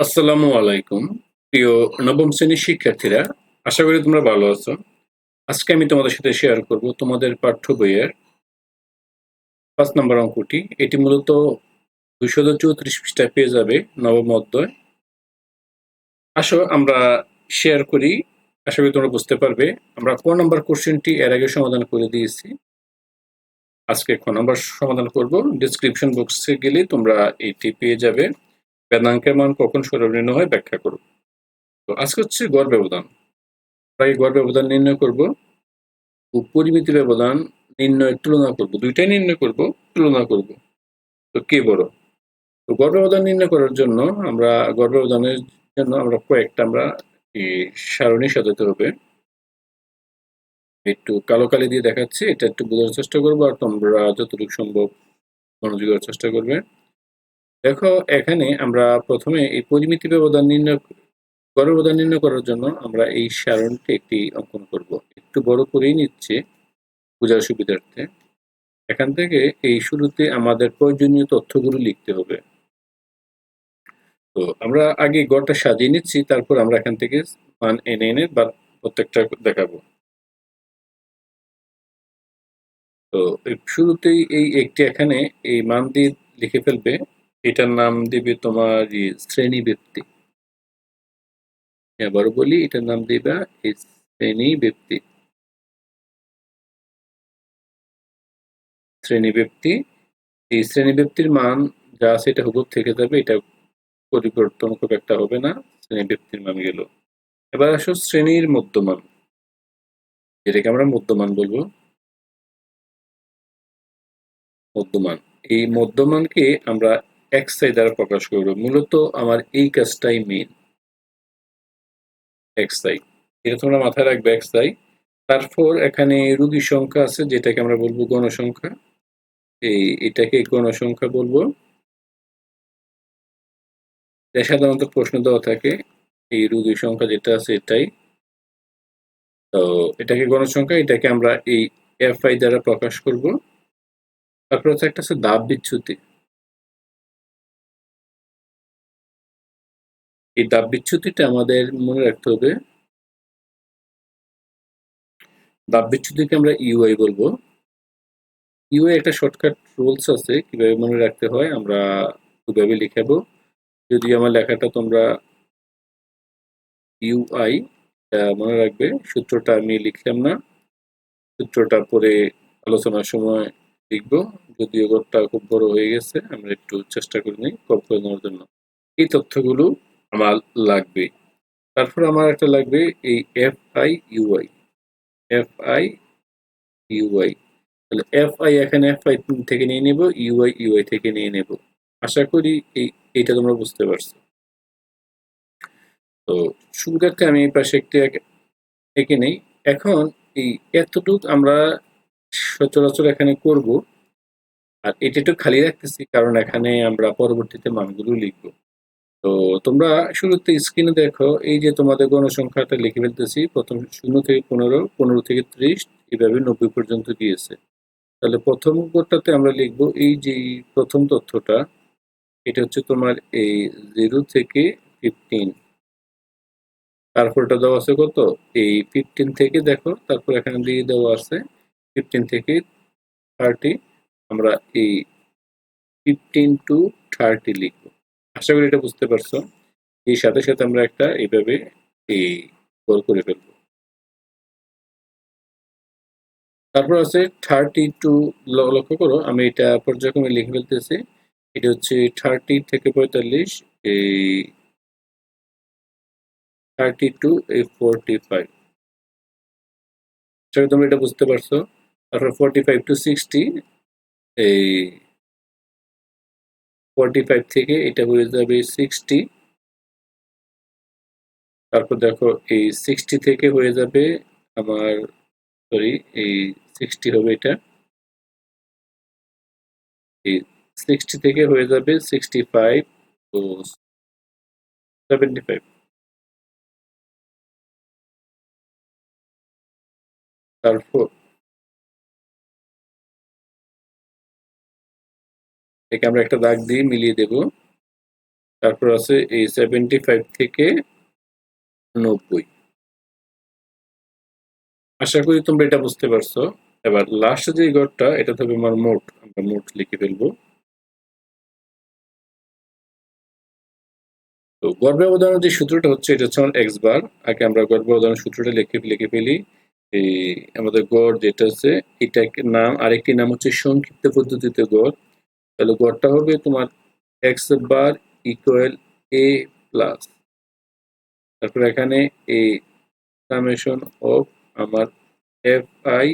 আসসালামু আলাইকুম, প্রিয় নবম শ্রেণির শিক্ষার্থীরা, আশা করি তোমরা ভালো আছো। আজকে আমি তোমাদের সাথে শেয়ার করব তোমাদের পাঠ্য বইয়ের পাঁচ নম্বর অঙ্কটি। এটি মূলত দুইশো চৌত্রিশ পৃষ্ঠায় পেয়ে যাবে নবম অধ্যায়। আসো, আমরা শেয়ার করি। আশা করি তোমরা বুঝতে পারবে। আমরা ক নম্বর কোশ্চেনটি এর আগে সমাধান করে দিয়েছি। আজকে ক নম্বর সমাধান করব। ডিসক্রিপশন বক্সে গেলে তোমরা এটি পেয়ে যাবে। বেদাঙ্কের মান কখন সর্বনিম্ন হয় ব্যাখ্যা করব তো আজকে হচ্ছে গড় ব্যবধান এই গড় ব্যবধান নির্ণয় করব। ও পরিমিতি ব্যবধান নির্ণয়ের তুলনা করব। দুইটাই নির্ণয় করব, তুলনা করব। তো কে বড়? তো গড় ব্যবধান নির্ণয় করার জন্য আমরা গড় ব্যবধানের জন্য আমরা কয়েকটা আমরা সারণী সাজাতে হবে। একটু কালো কালি দিয়ে দেখাচ্ছি, এটা একটু বোঝার চেষ্টা করব আর তোমরা যতটুকু সম্ভব মনোযোগ দেওয়ার চেষ্টা করবে। দেখো, এখানে আমরা প্রথমে এই পরিমিতি ব্যবধান নির্ণয়, গড় ব্যবধান নির্ণয় করার জন্য আমরা এই সারণটি একটি অঙ্কন করব। একটু বড় করেই নিচ্ছে বোঝার সুবিধার্থে। এখান থেকে এই শুরুতে আমাদের প্রয়োজনীয় তথ্যগুলো লিখতে হবে। তো আমরা আগে গড়টা সাজিয়ে নিচ্ছি, তারপর আমরা এখান থেকে মান এনে এনে বা প্রত্যেকটা দেখাবো। তো শুরুতেই এই একটি এখানে এই মান দিয়ে লিখে ফেলবে। এটার নাম দিবে তোমার শ্রেণি ব্যক্তি। আবার বলি, এটার নাম দিবা শ্রেণি ব্যক্তি। শ্রেণি ব্যক্তি, এই শ্রেণি ব্যক্তির মান যা আছে এটা হুবুব থেকে যাবে, এটা পরিবর্তন খুব একটা হবে না, শ্রেণি ব্যক্তির মান গেল। এবার আসো শ্রেণির মধ্যমান। যেটাকে আমরা মধ্যমান বলব। মধ্যমান। এই মধ্যমানকে আমরা এক্স আই দ্বারা প্রকাশ করব। মূলত আমার এই কাজটাই মেন এক্স আই এটা তোমরা মাথায় রাখবে এক্স আই তারপর এখানে রুগী সংখ্যা আছে, যেটাকে আমরা বলব গণসংখ্যা। এই এটাকে গণসংখ্যা বলব। সাধারণত প্রশ্ন দেওয়া থাকে, এই রুগীর সংখ্যা যেটা আছে এটাই। তো এটাকে গণসংখ্যা, এটাকে আমরা এই এফ আই দ্বারা প্রকাশ করব। তারপর হচ্ছে একটা হচ্ছে দাব বিচ্যুতি এই দাব বিচ্যুতিটা আমাদের মনে রাখতে হবে। দাব বিচ্যুতিকে আমরা ইউআই বলব। ইউআই একটা শর্টকাট রুলস আছে, কীভাবে মনে রাখতে হয় আমরা ওইভাবে লিখাবো। যদি আমার লেখাটা তোমরা ইউআই মনে রাখবে, সূত্রটা আমি লিখলাম না। সূত্রটা পরে আলোচনার সময় লিখব। যদিও ঘরটা খুব বড় হয়ে গেছে, আমরা একটু চেষ্টা করি নিই কম করে নেওয়ার জন্য। এই তথ্যগুলো আমার লাগবে। তারপর আমার একটা লাগবে এই F I U I F I U I তাহলে এফ আই এখানে এফ আই থেকে নিয়ে নেব ইউআই ইউআই থেকে নিয়ে নেব। আশা করি এই, এইটা তোমরা বুঝতে পারছ। তো সুবিধার্থে আমি এই পাশে একটি এঁকে নেই। এখন এই এতটুক আমরা সচরাচর এখানে করব। আর এটা একটু খালি রাখতেছি, কারণ এখানে আমরা পরবর্তীতে মানগুলো লিখব। তো তোমরা শুরুতে স্ক্রিনে দেখো, এই যে তোমাদের গণসংখ্যাটা লিখে ফেলতেছি, প্রথম শূন্য থেকে পনেরো পনেরো থেকে ত্রিশ এভাবে নব্বই পর্যন্ত দিয়েছে তাহলে প্রথম কোডটাতে আমরা লিখব এই যে প্রথম তথ্যটা, এটা হচ্ছে তোমার এই জিরো থেকে ফিফটিন তারপরটা দেওয়া আছে কত? এই ফিফটিন থেকে দেখো, তারপর এখানে দিয়ে দেওয়া আছে ফিফটিন থেকে থার্টি আমরা এই ফিফটিন টু থার্টি লিখব। আশা করি এটা বুঝতে পারছ। এই সাথে সাথে আমরা একটা এইভাবে এই গোল করে ফেলব। তারপর আছে থার্টি টু লক্ষ্য করো, আমি এটা পর্যায়ক্রমে লিখে ফেলতেছি। এটা হচ্ছে থার্টি থেকে পঁয়তাল্লিশ, এই থার্টি টু এই ফোরটি ফাইভ তোমরা এটা বুঝতে পারছ। তারপর ফোরটি ফাইভ টু সিক্সটি এই ফোরটি ফাইভ থেকে এটা হয়ে যাবে সিক্সটি তারপর দেখো এই সিক্সটি থেকে হয়ে যাবে আমার সরি এই সিক্সটি হবে এটা। এই সিক্সটি থেকে হয়ে যাবে sixty five to seventy five তারপর একে আমরা একটা দাগ দিয়ে মিলিয়ে দেব। তারপর আছে এই সেভেন্টি ফাইভ থেকে নব্বই। আশা করি তোমরা এটা বুঝতে পারছ। এবার লাস্ট যে ঘরটা এটা হবে আমার মোট। আমরা মোট লিখে ফেলব। তো গড় ব্যবধানের যে সূত্রটা হচ্ছে, এটা হচ্ছে আমার এক্স বার আগে আমরা গড় ব্যবধানের সূত্রটা লিখে লিখে ফেলি। এই আমাদের গড় যেটা আছে এটা নাম, আরেকটি নাম হচ্ছে সংক্ষিপ্ত পদ্ধতিতে গড়। তাহলে গড়টা হবে তোমার X bar equal A plus তারপর এখানে এ সামেশন অফ আমার F I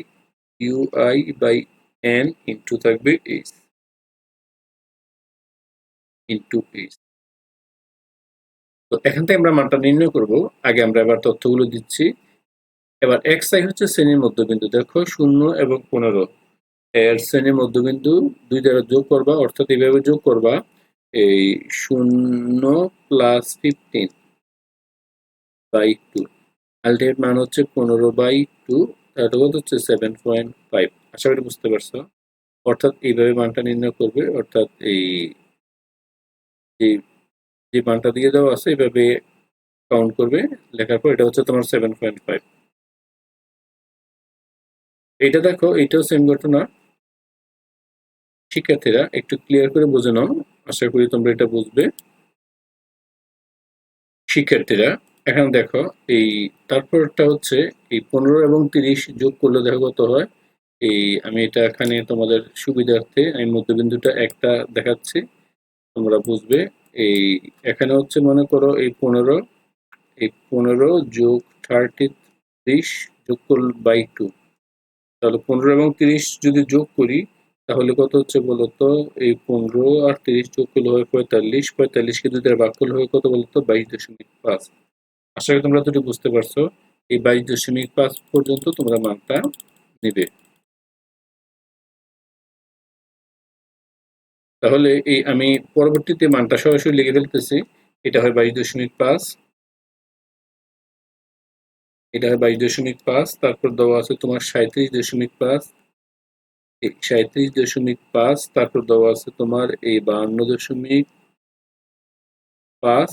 U I by N into থাকবে এইচ ইন্টু এইচ তো এখান থেকে আমরা মানটা নির্ণয় করব। আগে আমরা এবার তথ্যগুলো দিচ্ছি। এবার এক্স আই হচ্ছে শ্রেণির মধ্যবিন্দু। দেখো শূন্য এবং পনেরো। এর শ্রেণির মধ্যবিন্দু দুই দ্বারা যোগ করবা, অর্থাৎ এইভাবে যোগ করবা, এই শূন্য plus fifteen by two ultimate মান হচ্ছে পনেরো বাই টু তাহলে কত হচ্ছে? সেভেন পয়েন্ট ফাইভ আশা করি বুঝতে পারছ। অর্থাৎ এইভাবে মানটা নির্ণয় করবে, অর্থাৎ এই যে মানটা দিয়ে দেওয়া আছে, এইভাবে কাউন্ট করবে, লেখার পর এটা হচ্ছে তোমার সেভেন পয়েন্ট ফাইভ এইটা দেখো, এইটাও সেম ঘটনা। শিক্ষার্থীরা একটু ক্লিয়ার করে বুঝে নাও। আশা করি তোমরা এটা বুঝবে। শিক্ষার্থীরা, এখন দেখো, এই তারপরটা হচ্ছে, এই পনেরো এবং তিরিশ যোগ করলে দেখো কত হয়? এই আমি এটা এখানে তোমাদের সুবিধার্থে, আমি মধ্যবিন্দুটা একটা দেখাচ্ছি, তোমরা বুঝবে। এই এখানে হচ্ছে মনে করো, এই পনেরো এই পনেরো যোগ থার্টি ত্রিশ যোগ করল বাই টু তাহলে পনেরো এবং তিরিশ যদি যোগ করি তাহলে কত হচ্ছে বলতো? এই পনেরো আর তিরিশ যোগ করলে হয় পঁয়তাল্লিশ। পঁয়তাল্লিশকে যদি ভাগ করলে হয় কত বলতো? বাইশ দশমিক পাঁচ। আশা করি তোমরা দুটো বুঝতে পারছ। এই বাইশ দশমিক পাঁচ পর্যন্ত তোমরা মানটা নিবে। তাহলে এই আমি পরবর্তীতে মানটা সরাসরি লিখে ফেলতেছি। এটা হয় বাইশ দশমিক পাঁচ। এটা হয় বাইশ দশমিক পাঁচ। তারপর দেওয়া আছে তোমার সাঁত্রিশ দশমিক পাঁচ। সাঁত্রিশ দশমিক পাঁচ, তারপর দেওয়া আছে তোমার এই বাহান্ন দশমিক পাঁচ,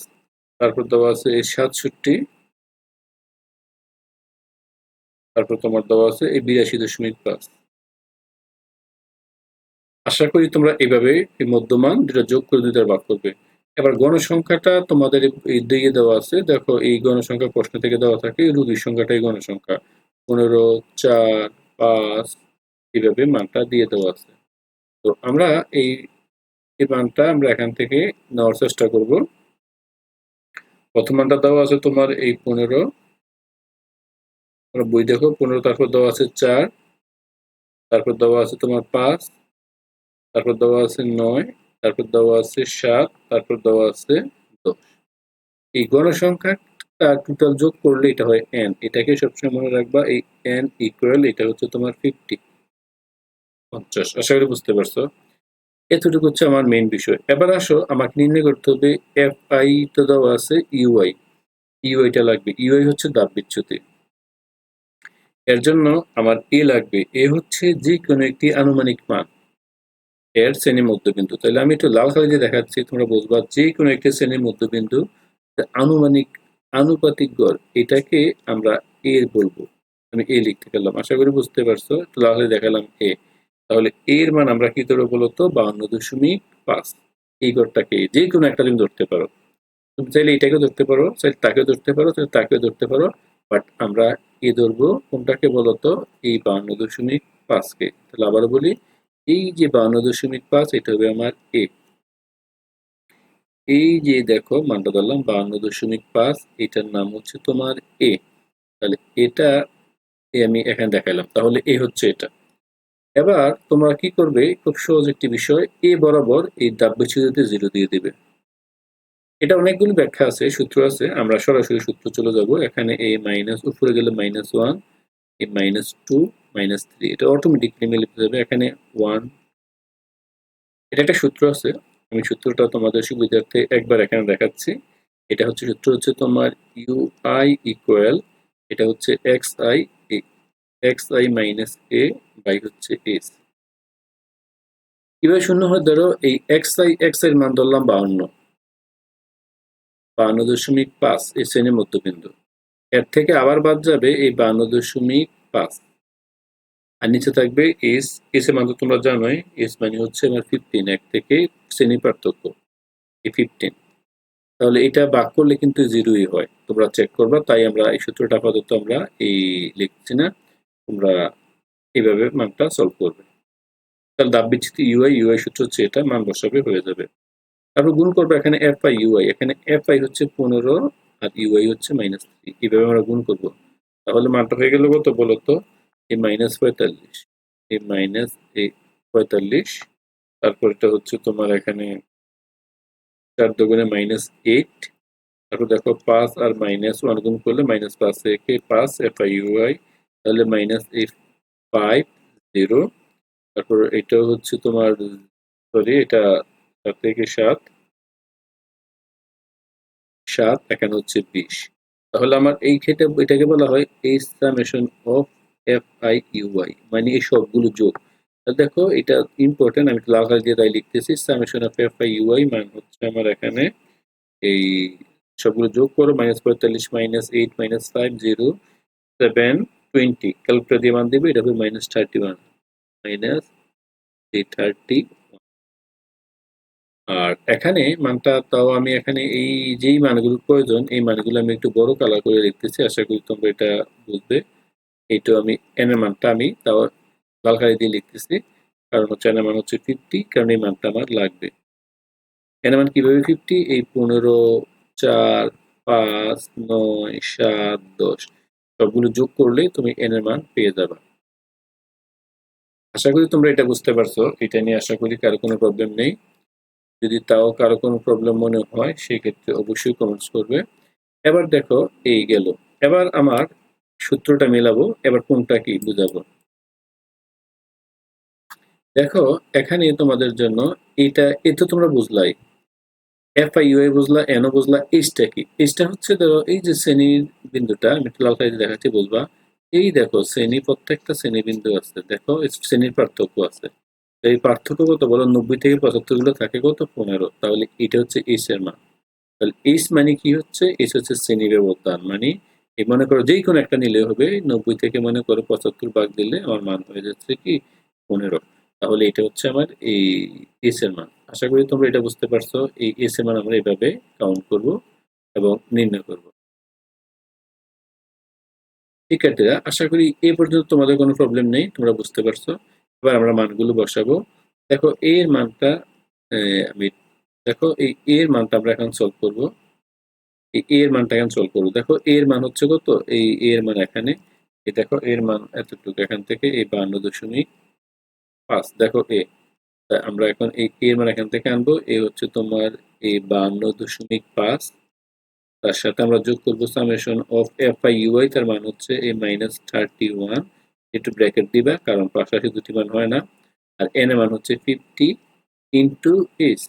তারপর দেওয়া আছে এই সাতষট্টি, তারপর তোমার দেওয়া আছে এই বিরাশি দশমিক পাঁচ। আশা করি তোমরা এইভাবে এই মধ্যমান দুটা যোগ করে দুইটার ভাগ করবে। এবার গণসংখ্যাটা তোমাদের এই দিকে দেওয়া আছে। দেখো, এই গণসংখ্যা প্রশ্ন থেকে দেওয়া থাকে রুগীর সংখ্যাটাই গণসংখ্যা। পনেরো, চার, পাঁচ এইভাবে মানটা দিয়ে দেওয়া আছে। তো আমরা এই এই মানটা আমরা এখান থেকে নেওয়ার চেষ্টা করব। প্রথম মানটা দেওয়া আছে তোমার এই পনেরো। বই দেখো, পনেরো, তারপর দেওয়া আছে চার। তারপর দেওয়া আছে তোমার পাঁচ। তারপর দেওয়া আছে নয়। তারপর দেওয়া আছে সাত। তারপর দেওয়া আছে দশ। এই গণসংখ্যা টোটাল যোগ করলে এটা হয় এন এটাকে সবসময় মনে রাখবা, এই এন ইকুয়াল এটা হচ্ছে তোমার ফিফটি পঞ্চাশ। আশা করি বুঝতে পারছ। এতটুকু হচ্ছে আমার মেইন বিষয়। এবার আসো, আমাকে নির্ণয় করতে হবে এফ আই তো দেওয়া আছে ইউআই ইউআইটা লাগবে। ইউআই হচ্ছে দাব বিচ্যুতি। এর জন্য আমার এ লাগবে। এ হচ্ছে যে কোনো একটি আনুমানিক মান। এর শ্রেণির মধ্যবিন্দু। তাহলে আমি একটু লাল কালি দিয়ে দেখাচ্ছি, তোমরা বুঝবা যে কোনো একটি শ্রেণির মধ্যবিন্দু আনুমানিক, আনুপাতিক গড়, এটাকে আমরা এ বলব। আমি এ লিখতে পারলাম। আশা করি বুঝতে পারছ। একটু লাল দেখালাম এ তাহলে এর মান আমরা কি ধরো বলতো? বাউন্ন দশমিক পাঁচ। এই গড়টাকে যে কোনো একটা তুমি ধরতে পারো। তুমি চাইলে এটাকে ধরতে পারো, চাইলে তাকেও ধরতে পারো, চাইলে তাকেও ধরতে পারো। বাট আমরা এ ধরবো? কোনটাকে বলতো? এই বাউন্ন দশমিক পাঁচকে। তাহলে আবার বলি, এই যে বাউন্ন দশমিক পাঁচ, এটা হবে আমার এ। এই যে দেখো, মানটা ধরলাম বাউন্ন দশমিক পাঁচ, এটার নাম হচ্ছে তোমার এ। তাহলে এটা আমি এখানে দেখালাম। তাহলে এ হচ্ছে এটা। এবার তোমরা কি করবে? খুব সহজ একটি বিষয়, এ বরাবর এই দাব জিরো দিয়ে দিবে। এটা অনেকগুলো ব্যাখ্যা আছে, সূত্র আছে, আমরা সরাসরি সূত্র চলে যাব। এখানে এ মাইনাস, উপরে গেলে minus one, A minus two, minus three. এটা অটোমেটিকলি মিলে যাবে এখানে ওয়ান, এটা একটা সূত্র আছে। আমি সূত্রটা তোমাদের সুবিধার্থে একবার এখানে দেখাচ্ছি। এটা হচ্ছে সূত্র হচ্ছে তোমার ইউ আই ইকুয়াল এটা হচ্ছে X I X I minus A by হচ্ছে এস কীভাবে শূন্য হয়? ধরো এই এক্স আই এক্সের মান ধরলাম বাউন্ন। বান্ন দশমিক পাঁচ, এই শ্রেণির মধ্যবিন্দু। এর থেকে আবার বাদ যাবে এই বান্ন দশমিক পাঁচ। আর নিচে থাকবে এস এস এর মান তো তোমরা জানোই এস মানে হচ্ছে আমার ফিফটিন এক থেকে শ্রেণি পার্থক্য, এই ফিফটিন তাহলে এটা বাক করলে কিন্তু জিরোই হয়। তোমরা চেক করবা, তাই আমরা এই সূত্রটা আপাতত আমরা এই লিখছি না। তোমরা এইভাবে মানটা সলভ করবে। তাহলে দাব বিচ্ছিত ইউআই ইউআই সূত্র হচ্ছে এটা, মান বসাবে, হয়ে যাবে। তারপর গুণ করব এখানে এফ আই ইউআই এখানে এফ আই হচ্ছে পনেরো আর ইউআই হচ্ছে মাইনাস থ্রি এইভাবে আমরা গুণ করব। তাহলে মানটা হয়ে গেল কত বলতো? এই মাইনাস পঁয়তাল্লিশ। এই মাইনাস এই পঁয়তাল্লিশ। তারপর এটা হচ্ছে তোমার এখানে চার দুগুণে মাইনাস এইট তারপর দেখো পাঁচ আর মাইনাস ওয়ান গুণ করলে মাইনাস পাঁচ, একে পাঁচ এফ আই ইউআই তাহলে মাইনাস এই ফাইভ জিরো তারপর এটা হচ্ছে তোমার সরি এটা সাত থেকে সাত সাত, এখানে হচ্ছে বিশ। তাহলে আমার এই ক্ষেত্রে এটাকে বলা হয় এই summation of F I U I মানে এই সবগুলো যোগ। তাহলে দেখো, এটা ইম্পর্টেন্ট আমি লাল কালার দিয়ে তাই লিখতেছি summation of F I U I মান হচ্ছে আমার এখানে এই সবগুলো যোগ করো মাইনাস পঁয়তাল্লিশ minus eight minus five zero seven twenty calculator দিয়ে মান দেবে, এটা হবে minus thirty one minus thirty আর এখানে মানটা তাও আমি এখানে এই যেই মানগুলো প্রয়োজন, এই মানগুলো আমি একটু বড় কালার করে লিখতেছি, আশা করি তোমরা এটা বুঝবে। এইটা আমি এন এর মানটা আমি তাও লাল কালি দিয়ে লিখতেছি, কারণ হচ্ছে এন এর মান হচ্ছে ফিফটি কারণ এই মানটা আমার লাগবে। এন এর মান কীভাবে ফিফটি এই পনেরো, চার, পাঁচ, নয়, সাত, দশ। সবগুলো যোগ করলে তুমি এন এর মান পেয়ে যাবে। আশা করি তোমরা এটা বুঝতে পারছ। এটা নিয়ে আশা করি কারও কোনো প্রবলেম নেই। যদি তাও কারও কোনো প্রবলেম মনে হয় সেই ক্ষেত্রে অবশ্যই কমেন্টস করবে। এবার দেখো, এই গেল। এবার আমার সূত্রটা মেলাবো। এবার কোনটা কি বুঝাবো? দেখো, এখানে তোমাদের জন্য এটা, এ তো তোমরা বুঝলাই। এফ আই বুঝলা এনও বুঝলা, এইচটা কি? এইচটা হচ্ছে ধরো এই যে শ্রেণির বিন্দুটা, আমি লাল কালি দেখাচ্ছি, বুঝবা? এই দেখো, শ্রেণি, প্রত্যেকটা শ্রেণি বিন্দু আছে, দেখো শ্রেণির পার্থক্য আছে। এই পার্থক্য কত বলো? নব্বই থেকে পঁচাত্তরগুলো থাকে কত? পনেরো। তাহলে এটা হচ্ছে এইচ এর মান। তাহলে এইচ মানে কি হচ্ছে? এইচ হচ্ছে শ্রেণি ব্যবধান মানে এই মনে করো যেই কোনো একটা নিলে হবে, নব্বই থেকে মনে করো পঁচাত্তর ভাগ দিলে আমার মান হয়ে যাচ্ছে কি? পনেরো। তাহলে এটা হচ্ছে আমার এই এস এর মান। আশা করি তোমরা এটা বুঝতে পারছ। এই এস এর মান আমরা এভাবে কাউন্ট করব এবং নির্ণয় করব। শিক্ষার্থীরা, আশা করি এই পর্যন্ত তোমাদের কোনো প্রবলেম নেই, তোমরা বুঝতে পারছ। এবার আমরা মানগুলো বসাবো। দেখো এ এর মানটা আমি, দেখো, এই এ এর মানটা আমরা এখন সলভ করব। এই এ এর মানটা এখন সলভ করব। দেখো এ এর মান হচ্ছে কত? এই এ এর মান এখানে। এই দেখো এর মান এতটুকু এখান থেকে, এই বান্ন দশমিক পাঁচ দেখো এ আমরা এখন এই এর মান এখান থেকে আনব। এ হচ্ছে তোমার এই বান্ন দশমিক পাঁচ। তার সাথে আমরা যোগ করব summation of F I U I তার মান হচ্ছে এ মাইনাস থার্টি ওয়ান একটু ব্র্যাকেট দিবা, কারণ পাশাপাশি দুটি মান হয় না। আর এন এর মান হচ্ছে ফিফটি ইন্টু এস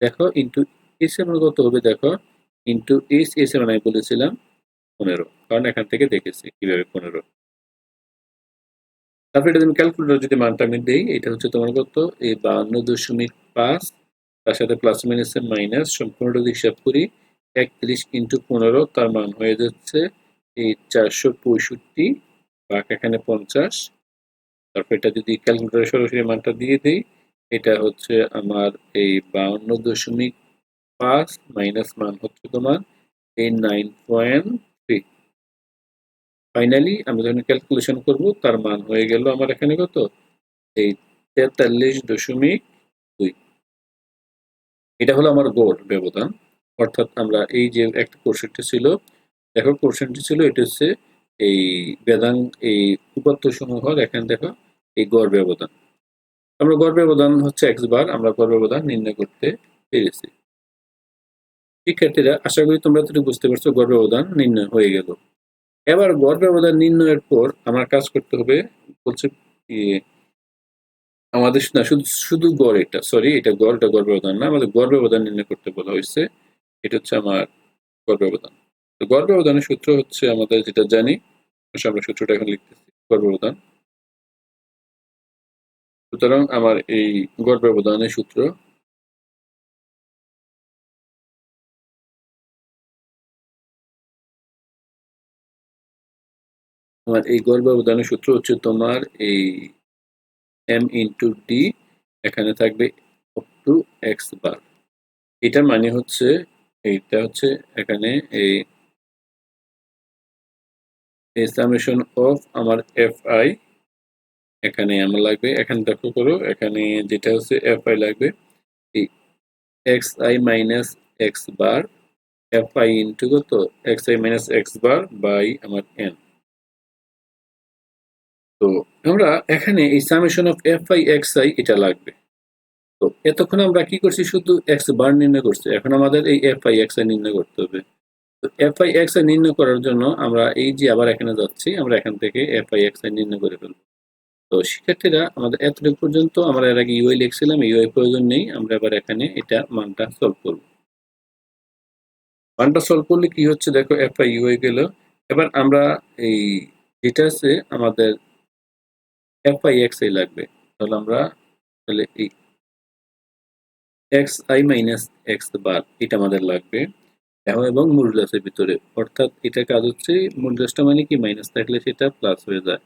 দেখো ইন্টু এস এর মান কত হবে? দেখো ইন্টু এস এস এর মান আমি বলেছিলাম পনেরো। কারণ এখান থেকে দেখেছি কীভাবে পনেরো। তারপরে এটা তুমি ক্যালকুলেটর যদি মানটা আমি দিই, এটা হচ্ছে তোমার কত? এই বান্ন দশমিক পাঁচ, তার সাথে প্লাস মাইনাসের মাইনাস সম্পূর্ণ হিসাব করি, একত্রিশ ইন্টু পনেরো, তার মান হয়ে যাচ্ছে এই চারশো পঁয়ষট্টি, বাক এখানে পঞ্চাশ। তারপর এটা যদি ক্যালকুলেটারে সরাসরি মানটা দিয়ে দিই, এটা হচ্ছে আমার এই বাউন্ন দশমিক পাঁচ মাইনাস মান হচ্ছে তোমার এই নাইন পয়েন্ট ফাইনালি আমি যখন ক্যালকুলেশন করব, তার মান হয়ে গেল আমার এখানে কত? এই তেতাল্লিশ দশমিক দুই। এটা হলো আমার গড় ব্যবধান। অর্থাৎ আমরা এই যে একটা কোর্সেনটি ছিল, দেখো কোর্সেনটি ছিল, এটা হচ্ছে এই বেদাং, এই উপাত্ত সমূহ এখানে দেখো, এই গড় ব্যবধান। আমরা গড় ব্যবধান হচ্ছে একবার আমরা গড় ব্যবধান নির্ণয় করতে পেরেছি। শিক্ষার্থীরা, আশা করি তোমরা তো বুঝতে পারছ, গড় ব্যবধান নির্ণয় হয়ে গেল। এবার গড় ব্যবধান নির্ণয়ের পর আমার কাজ করতে হবে, বলছে আমাদের না শুধু শুধু গড় এটা সরি এটা গড় এটা গড় ব্যবধান না, আমাদের গড় ব্যবধান নির্ণয় করতে বলা হয়েছে, এটা হচ্ছে আমার গড় ব্যবধান তো গড় ব্যবধানের সূত্র হচ্ছে আমাদের যেটা জানি আমরা সূত্রটা এখন লিখতেছি গড় ব্যবধান সুতরাং আমার এই গড় ব্যবধানের সূত্র তোমার এই গড় ব্যবধানের সূত্র হচ্ছে তোমার এই এম ইন্টু ডি এখানে থাকবে আপ টু এক্স বার এটার মানে হচ্ছে, এইটা হচ্ছে এখানে এই এই সামেশন অফ আমার এফ আই এখানে আমার লাগবে, এখানে দেখো করো, এখানে যেটা হচ্ছে এফ আই লাগবে, এই X I minus X bar F I into কত? X I minus X bar by আমার এন তো আমরা এখানে এই summation of F I X I এটা লাগবে। তো এতক্ষণ আমরা কি করছি? শুধু এক্স বার নির্ণয় করছি। এখন আমাদের এই এফ আই এক্স আই নির্ণয় করতে হবে। তো এফ আই এক্স আই নির্ণয় করার জন্য আমরা এই যে আবার এখানে যাচ্ছি, আমরা এখান থেকে এফ আই এক্স আই নির্ণয় করে ফেলব। তো শিক্ষার্থীরা, আমাদের এতটুকু পর্যন্ত, আমরা এর আগে ইউআই লিখছিলাম ইউআই প্রয়োজন নেই। আমরা এবার এখানে এটা মানটা সলভ করব। মানটা সলভ করলে কি হচ্ছে? দেখো এফ আই ইউআই গেল। এবার আমরা এই আছে আমাদের এফ আই এক্স আই লাগবে। তাহলে আমরা তাহলে এই X I minus X bar এটা আমাদের লাগবে। এবং মডুলাসের ভিতরে। অর্থাৎ এটা কাজ হচ্ছে মডুলাসটা মানে কি? মাইনাস থাকলে সেটা প্লাস হয়ে যায়।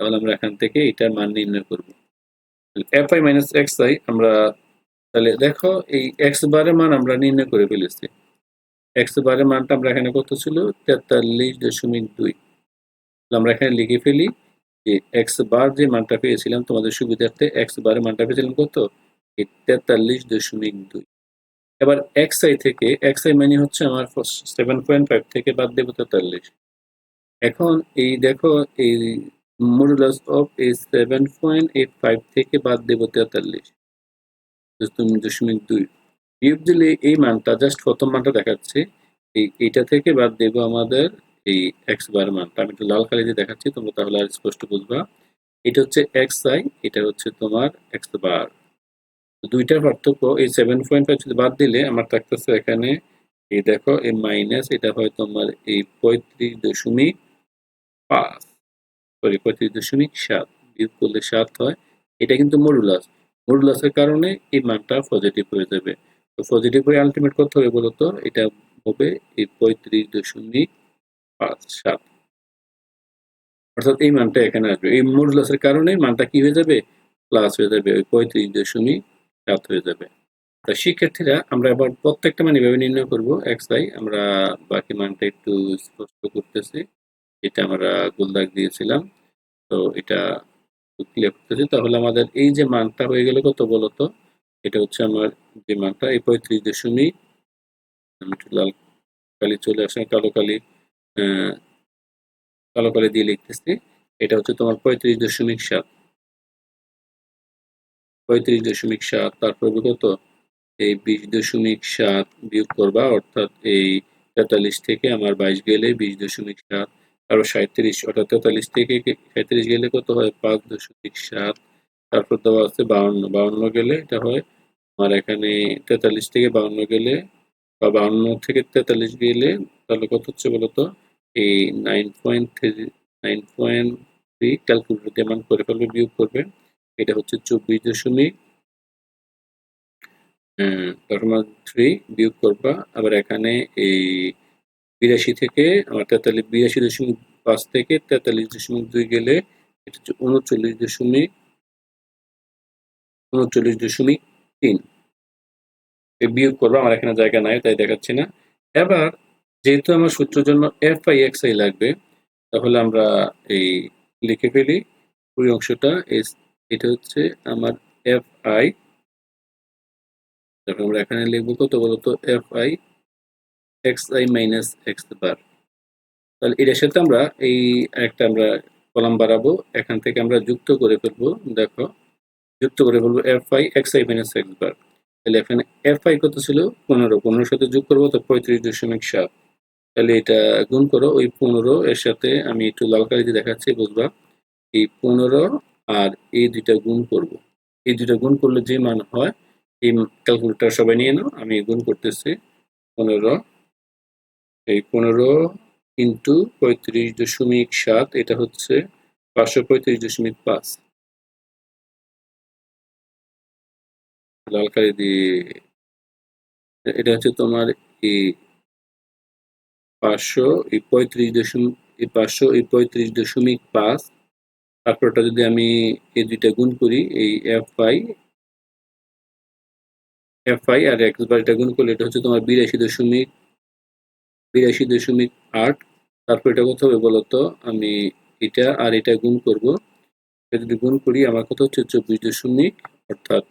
তাহলে আমরা এখান থেকে এটার মান নির্ণয় করব। F I minus X I আমরা তাহলে দেখো, এই এক্স বারের মান আমরা নির্ণয় করে ফেলেছি। এক্স বারের মানটা আমরা এখানে কত ছিল? তেতাল্লিশ দশমিক দুই। আমরা এখানে লিখে ফেলি এক্স বার যে মানটা পেয়েছিলাম তোমাদের সুবিধার্থে এক্স বারের মানটা পেয়েছিলাম কত? তেতাল্লিশ দশমিক দুই। এবার এক্স আই থেকে এক্স আই মানে হচ্ছে আমার সেভেন পয়েন্ট ফাইভ থেকে বাদ দেবো তেতাল্লিশ। এখন এই দেখো, এই মডুলাস অফ এই সেভেন পয়েন্ট এইট ফাইভ থেকে বাদ দেবো তেতাল্লিশ। দশমিক দুই। বিয়োগ দিলে এই মানটা জাস্ট প্রথম মানটা দেখাচ্ছে। এই, এইটা থেকে বাদ দেবো আমাদের এই এক্স বার মানটা আমি একটু লাল কালি দিয়ে দেখাচ্ছি, তোমরা তাহলে আর স্পষ্ট বুঝবা। এটা হচ্ছে এক্স আই এটা হচ্ছে তোমার এক্স বার দুইটার পার্থক্য, এই সেভেন পয়েন্ট ফাইভ যদি বাদ দিলে, আমার থাকতেছে এখানে, এই দেখো, এই মাইনাস এটা হয় তোমার এই পঁয়ত্রিশ দশমিক পাঁচ। সরি পঁয়ত্রিশ দশমিক সাত, বিয়োগ করলে সাত হয়। এটা কিন্তু মডুলাস মডুলাসের কারণে এই মানটা পজিটিভ হয়ে যাবে। তো পজিটিভ হয়ে আলটিমেট কত হবে বলতো? এটা হবে এই পঁয়ত্রিশ দশমিক সাত অর্থাৎ এই মানটা এখানে আসবে। এই মডুলাসের কারণে মানটা কি হয়ে যাবে? প্লাস হয়ে যাবে ওই পঁয়ত্রিশ দশমিক সাত হয়ে যাবে। তা শিক্ষার্থীরা আমরা এবার প্রত্যেকটা মান এভাবে নির্ণয় করব। এক্স আই আমরা বাকি মানটা একটু স্পষ্ট করতেছি। এটা আমরা গোলদাগ দিয়েছিলাম। তো এটা ক্লিয়ার করতেছি। তাহলে আমাদের এই যে মানটা হয়ে গেলে কত বলতো? এটা হচ্ছে আমার যে মানটা, এই পঁয়ত্রিশ দশমিক লাল কালি চলে আসে, কালো কালি। কালো কালি দিয়ে লিখতেছি। এটা হচ্ছে তোমার পঁয়ত্রিশ দশমিক সাত। পঁয়ত্রিশ দশমিক সাত, তারপর কত এই বিশ দশমিক সাত বিয়োগ করবা, অর্থাৎ এই তেতাল্লিশ থেকে আমার বাইশ গেলে বিশ দশমিক সাত, আরও সাঁত্রিশ অর্থাৎ তেতাল্লিশ থেকে সাঁত্রিশ গেলে কত হয়? পাঁচ দশমিক সাত। তারপর দেওয়া আছে বাউন্ন বাউন্ন গেলে এটা হয় আমার এখানে তেতাল্লিশ থেকে বাউন্ন গেলে, বা বাউন্ন থেকে তেতাল্লিশ গেলে তাহলে কত হচ্ছে বলতো এই nine point three nine point three calculator দিয়ে মান করে ফেলবে, বিয়োগ করবে, এটা হচ্ছে চব্বিশ দশমিক থ্রি বিয়োগ করবা, আবার এখানে এই বিরাশি থেকে আমার তেতাল্লিশ, বিরাশি দশমিক পাঁচ থেকে তেতাল্লিশ দশমিক দুই গেলে এটা হচ্ছে উনচল্লিশ দশমিক উনচল্লিশ দশমিক তিন। বিয়োগ করব, আমার এখানে জায়গা নাই, তাই দেখাচ্ছি না। এবার যেহেতু আমার সূত্রের জন্য এফ আই এক্স আই লাগবে, তাহলে আমরা এই লিখে ফেলি পুরো অংশটা এটা হচ্ছে আমার এফ আই তারপর আমরা এখানে লিখব কত বলতো? F I X I minus X bar তাহলে এটার সাথে আমরা এই একটা আমরা কলাম বাড়াবো, এখান থেকে আমরা যুক্ত করে ফেলব, দেখো, যুক্ত করে ফেলব F I X I minus X bar তাহলে এখানে এফ আই কত ছিল? পনেরো, পনেরোর সাথে যোগ করব, তো পঁয়ত্রিশ দশমিক সাত। তাহলে এটা গুণ করো, ওই পনেরো এর সাথে আমি একটু লাল কালিতে দেখাচ্ছি, বুঝবা? এই পনেরো আর এই দুইটা গুণ করব। এই দুইটা গুণ করলে যে মান হয়, এই ক্যালকুলেটার সবাই নিয়ে নাও, আমি গুণ করতেছি পনেরো। এই পনেরো ইন্টু পঁয়ত্রিশ দশমিক সাত, এটা হচ্ছে পাঁচশো পঁয়ত্রিশ দশমিক পাঁচ। লাল কালি দিয়ে এটা হচ্ছে তোমার এই পাঁচশো এই পঁয়ত্রিশ দশমিক পাঁচশো এই পঁয়ত্রিশ দশমিক পাঁচ। তারপরটা যদি আমি এই দুইটা গুণ করি, এই এফ আই এফ আই আর এক্স বার এটা গুণ করলে এটা হচ্ছে তোমার বিরাশি দশমিক বিরাশি দশমিক আট। তারপর এটা কত হবে বলতো আমি এটা আর এটা গুণ করব। এটা যদি গুণ করি, আমার কত হচ্ছে? চব্বিশ দশমিক, অর্থাৎ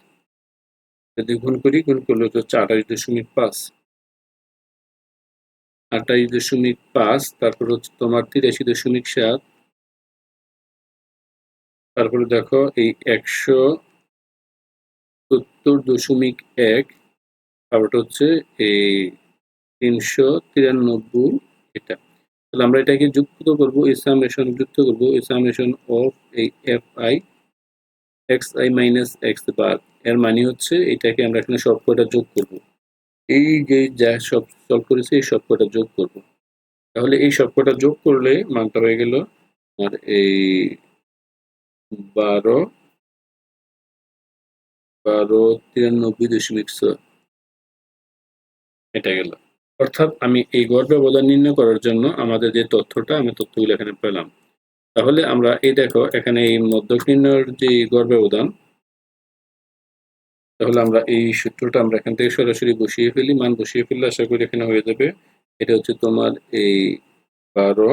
যদি গুণ করি, গুণ করলে হচ্ছে আঠাশ দশমিক পাঁচ। আঠাশ দশমিক পাঁচ, তারপর হচ্ছে তোমার তিরাশি দশমিক সাত। তারপরে দেখো এই একশো সত্তর দশমিক এক তারপরটা হচ্ছে এই তিনশো তিরানব্বই এটা। তাহলে আমরা এটাকে যুক্ত করব এই সামেশন যুক্ত করব এই সামেশন অফ এই F I X I minus X bar এর মানে হচ্ছে এটাকে আমরা এখানে সব কয়টা যোগ করব। এই যে যা সব সলভ করেছে, এই সব কয়টা যোগ করব। তাহলে এই সব কয়টা যোগ করলে মানটা হয়ে গেল আর এই বারো বারো তিরানব্বই দশমিক এটা গেল। অর্থাৎ আমি এই গড় ব্যবধান নির্ণয় করার জন্য আমাদের যে তথ্যটা, আমি তথ্যগুলো এখানে পেলাম। তাহলে আমরা এই দেখো, এখানে এই মধ্যক নির্ণয়ের যে গড় ব্যবধান তাহলে আমরা এই সূত্রটা আমরা এখান থেকে সরাসরি বসিয়ে ফেলি, মান বসিয়ে ফেললে আশা করি এখানে হয়ে যাবে। এটা হচ্ছে তোমার এই বারো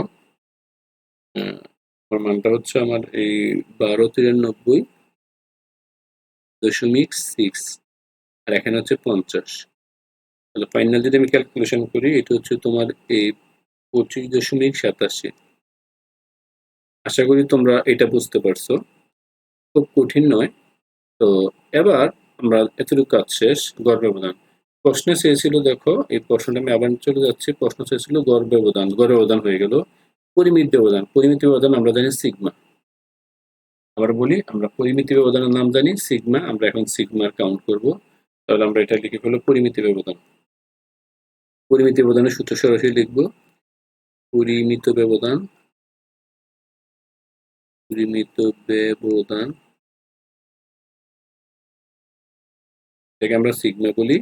মানটা হচ্ছে আমার এই বারো তিরানব্বই দশমিক সিক্স আর এখানে হচ্ছে পঞ্চাশ। তাহলে ফাইনাল যদি আমি ক্যালকুলেশন করি, এটা হচ্ছে তোমার এই পঁচিশ দশমিক সাতাশি। আশা করি তোমরা এটা বুঝতে পারছ। খুব কঠিন নয়। তো এবার আমরা এতটুকু কাজ শেষ গড় ব্যবধান প্রশ্নে চেয়েছিল, দেখো, এই প্রশ্নটা আমি আবার চলে যাচ্ছি। প্রশ্ন চেয়েছিল গড় ব্যবধান গড় ব্যবধান হয়ে গেল। পরিমিত ব্যবধান পরিমিত ব্যবধান আমরা জানি সিগমা। আবার বলি, আমরা পরিমিত ব্যবধানের নাম জানি সিগমা, আমরা এখন সিগমার কাউন্ট করব। তাহলে আমরা এটা লিখে ফেলো পরিমিত ব্যবধান। পরিমিত ব্যবধানের সূত্র সরাসরি লিখব। পরিমিত ব্যবধান পরিমিত ব্যবধান এটাকে আমরা সিগমা বলি।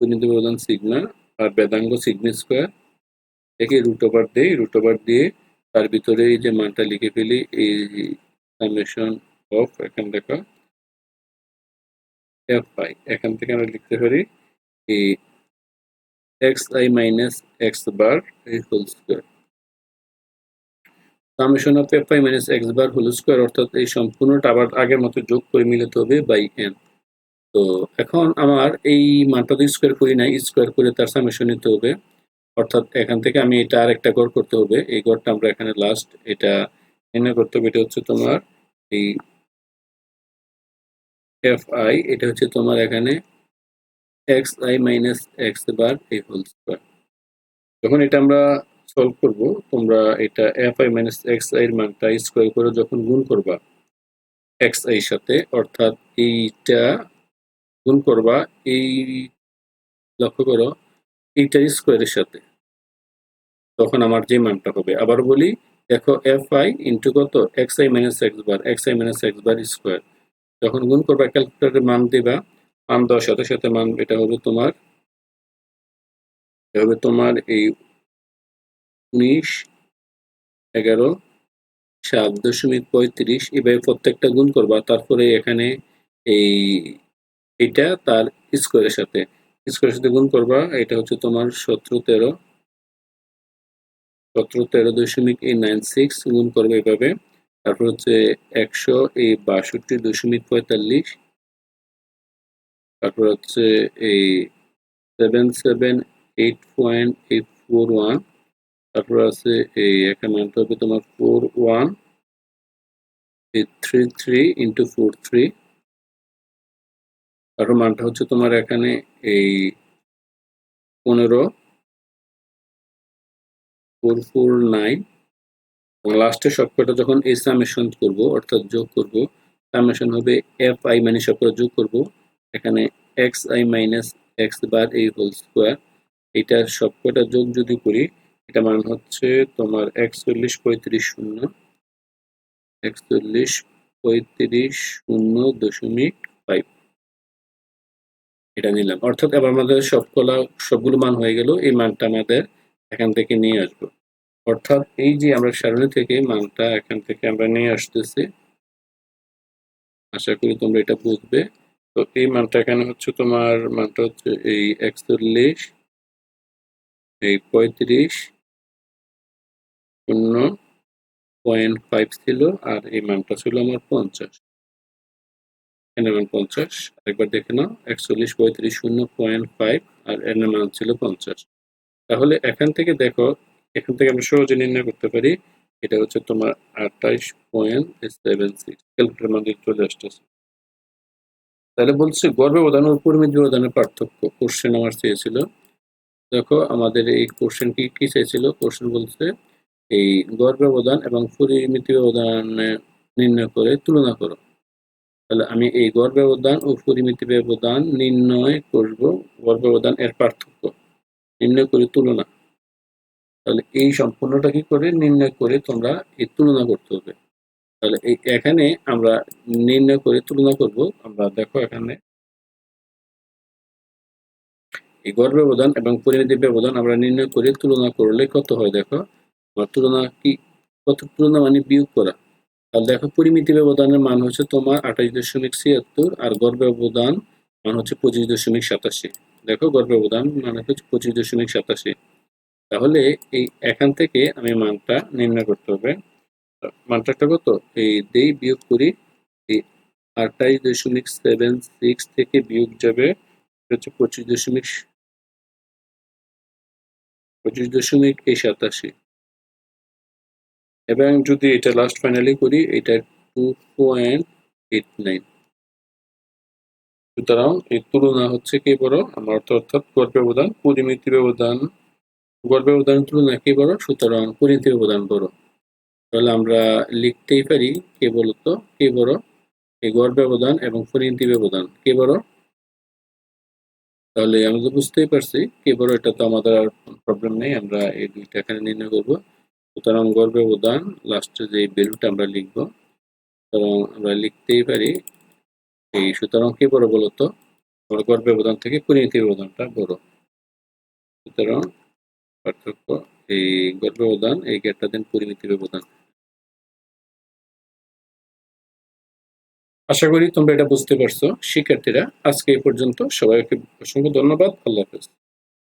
পরিমিত ব্যবধান সিগমা আর বেদাঙ্গ সিগমা স্কোয়ার একে রুট ওভার দেই। রুট ওভার দিয়ে তার ভিতরে এই যে মানটা লিখে ফেলি, এই সামেশন অফ এখানে দেখো এফ আই এখান থেকে আমরা লিখতে পারি এই X I minus X bar এই whole square summation of F I minus X bar whole square অর্থাৎ এই সম্পূর্ণটা আবার আগের মতো যোগ করে মিলাতে হবে বাই এন তো এখন আমার এই মানটা তো স্কোয়ার করি নাই স্কোয়ার করে তার সামেশন নিতে হবে। অর্থাৎ এখান থেকে আমি এটা আর একটা গড় করতে হবে। এই গড়টা আমরা এখানে লাস্ট এটা নির্ণয় করতে হবে, এটা হচ্ছে তোমার এই এফ আই এটা হচ্ছে তোমার এখানে X I minus X bar এই হোল স্কোয়ার যখন এটা আমরা সলভ করব, তোমরা এটা F I minus X I এর মানটা স্কোয়ার করে যখন গুণ করবা এক্স আই সাথে, অর্থাৎ এইটা গুণ করবা, এই লক্ষ্য করো এইটার স্কোয়ারের সাথে। তখন আমার যে মানটা হবে। আবার বলি, দেখো এফ আই ইন্টু কত? X I minus X bar X I minus X bar square যখন গুণ করবা ক্যালকুলেটরের মান দিবা, মান দেওয়ার সাথে সাথে মান, এটা হবে তোমার, এটা হবে তোমার এই উনিশ, এগারো, সাত দশমিক পঁয়ত্রিশ। এভাবে প্রত্যেকটা গুণ করবা, তারপরে এখানে এই এটা তার স্কোয়ারের সাথে। স্কোয়ারের সাথে গুণ করবা, এটা হচ্ছে তোমার সতেরো তেরো। সতেরো তেরো দশমিক এই নাইন সিক্স গুণ করবে এভাবে। তারপর হচ্ছে একশো এই বাষট্টি দশমিক পঁয়তাল্লিশ। তারপর হচ্ছে এই seven seven eight point eight four one তারপর আছে এই একটা মানটা হবে তোমার ফোর ওয়ান এই three three into four three তারপর মানটা হচ্ছে তোমার এখানে এই পনেরো ফোর ফোর নাইন এবং লাস্টে সবকটা যখন এই সামেশন করব, অর্থাৎ যোগ করব সামেশন হবে এফ আই মানে সবকটা যোগ করব, এখানে X I minus X bar এই হোল স্কোয়ার এইটার সবকটা যোগ যদি করি, এটা মান হচ্ছে তোমার একচল্লিশ পঁয়ত্রিশ শূন্য, একচল্লিশ পঁয়ত্রিশ শূন্য দশমিক ফাইভ এটা নিলাম। অর্থাৎ এবার আমাদের সবগুলা সবগুলো মান হয়ে গেল, এই মানটা আমাদের এখান থেকে নিয়ে আসব। অর্থাৎ এই যে আমরা সারণী থেকে মানটা এখান থেকে আমরা নিয়ে আসতেছি, আশা করি তোমরা এটা বুঝবে। তো এই মানটা এখানে হচ্ছে তোমার, মানটা হচ্ছে এই একচল্লিশ, এই পঁয়ত্রিশ, শূন্য পয়েন্ট ফাইভ ছিল, আর এই মানটা ছিল আমার পঞ্চাশ। এর মান পঞ্চাশ একবার দেখে নাও, একচল্লিশ পঁয়ত্রিশ শূন্য পয়েন্ট ফাইভ আর এর মান ছিল পঞ্চাশ। তাহলে এখান থেকে দেখো, এখান থেকে আমরা সহজে নির্ণয় করতে পারি, এটা হচ্ছে তোমার আঠাইশ পয়েন্ট সেভেন সিক্স, ক্যালকুলেটার মান চলে আসতেছে। তাহলে বলছে গর্ভ ব্যবধান ও পরিমিত ব্যবধানের পার্থক্য কোশ্চেন আমার চেয়েছিল দেখো, আমাদের এই কোশ্চেন কি কি চেয়েছিল কোশ্চেন বলছে, এই গড় ব্যবধান এবং পরিমিতি ব্যবধান নির্ণয় করে তুলনা করো। তাহলে আমি এই গড় ব্যবধান ও পরিমিতি ব্যবধান নির্ণয় করব। গড় ব্যবধান এর পার্থক্য নির্ণয় করে তুলনা। তাহলে এই সম্পূর্ণটা কি করে? নির্ণয় করে তোমরা এই তুলনা করতে হবে। তাহলে এই এখানে আমরা নির্ণয় করে তুলনা করব। আমরা দেখো এখানে। এই গড় ব্যবধান এবং পরিমিতি ব্যবধান আমরা নির্ণয় করে তুলনা করলে কত হয় দেখো? আমার তুলনা কি? কত তুলনা মানে বিয়োগ করা। তাহলে দেখো, পরিমিতি ব্যবধানের মান হচ্ছে তোমার আঠাশ দশমিক ছিয়াত্তর আর গড় ব্যবধান মান হচ্ছে পঁচিশ দশমিক সাতাশি। দেখো, গড় ব্যবধান মানে হচ্ছে পঁচিশ দশমিক সাতাশি। তাহলে এই এখান থেকে আমি মানটা নির্ণয় করতে হবে। মানটা কত? এই দেই বিয়োগ করি, এই আঠাইশ দশমিক সেভেন সিক্স থেকে বিয়োগ যাবে হচ্ছে পঁচিশ দশমিক পঁচিশ দশমিক এই সাতাশি। এবং যদি এটা লাস্ট ফাইনালি করি, এটা টু পয়েন্ট এইট নাইন সুতরাং এই তুলনা হচ্ছে কি বড়? আমার অর্থ অর্থাৎ গড় ব্যবধান, পরিমিতি ব্যবধান। গড় ব্যবধানের তুলনা কি বড়? সুতরাং পরিমিতি ব্যবধান বড়। তাহলে আমরা লিখতেই পারি কে বলতো? কে বড়? এই গড় ব্যবধান এবং পরিমিতি ব্যবধান কে বড়? তাহলে আমি তো বুঝতেই পারছি কে বড়, এটা তো আমাদের আর প্রবলেম নেই। আমরা এই দুইটা এখানে নির্ণয় করব। সুতরাং গড় ব্যবধান লাস্টে যে ভ্যালুটা আমরা লিখব, সুতরাং আমরা লিখতেই পারি এই সুতরাং কি বড় বলতো? আমরা গড় ব্যবধান থেকে পরিণতি ব্যবধানটা বড়। সুতরাং পার্থক্য, এই গড় ব্যবধান এই গেটটা দেন পরিমিতি ব্যবধান আশা করি তোমরা এটা বুঝতে পারছ। শিক্ষার্থীরা, আজকে এই পর্যন্ত। সবাইকে অসংখ্য ধন্যবাদ। আল্লাহ হাফেজ।